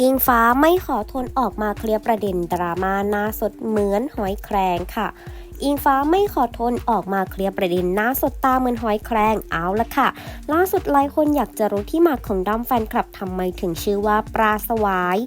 อิงฟ้าไม่ขอทนออกมาเคลียร์ประเด็นดราม่าหน้าสดเหมือนหอยแครงค่ะ อิงฟ้าไม่ขอทนออกมาเคลียร์ประเด็นหน้าสดตาเหมือนหอยแครงเอาละค่ะ ล่าสุดหลายคนอยากจะรู้ที่มาของด้อมแฟนคลับทำไมถึงชื่อว่าปลาสวาย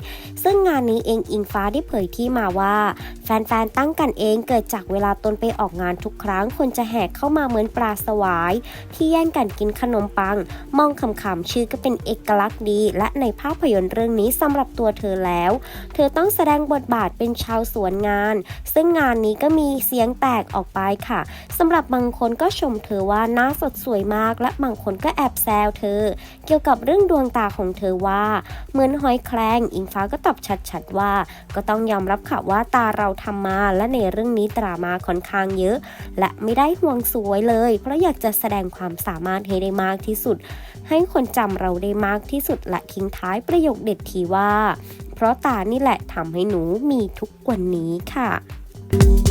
ซึ่งงานนี้เองอิงฟ้าได้เผยที่มาว่า แฟนๆตั้งกันเองเกิดจากเวลาตนไปออกงานทุกครั้ง คนจะแห่เข้ามาเหมือนปลาสวาย ที่แย่งกันกินขนมปัง มองคำๆชื่อก็เป็นเอกลักษณ์ดี และในภาพยนตร์เรื่องนี้สำหรับตัวเธอแล้ว เธอต้องแสดงบทบาทเป็นชาวสวนงาน ซึ่งงานนี้ก็มีเสียงแตกออกไปค่ะสำหรับบางคนก็ชมเธอว่าหน้าสดสวยมาก และบางคนก็แอบแซวเธอ เกี่ยวกับเรื่องดวงตาของเธอว่าเหมือนหอยแครงอิงฟ้าก็ตอบชัดๆว่า ก็ต้องยอมรับค่ะว่าตาเราทำมา และในเรื่องนี้ตรามาค่อนข้างเยอะ และไม่ได้ห่วงสวยเลย เพราะอยากจะแสดงความสามารถให้ได้มากที่สุด ให้คนจำเราได้มากที่สุดและทิ้งท้ายประโยคเด็ดทีว่า เพราะตานี่แหละทำให้หนูมีทุกวันนี้ค่ะ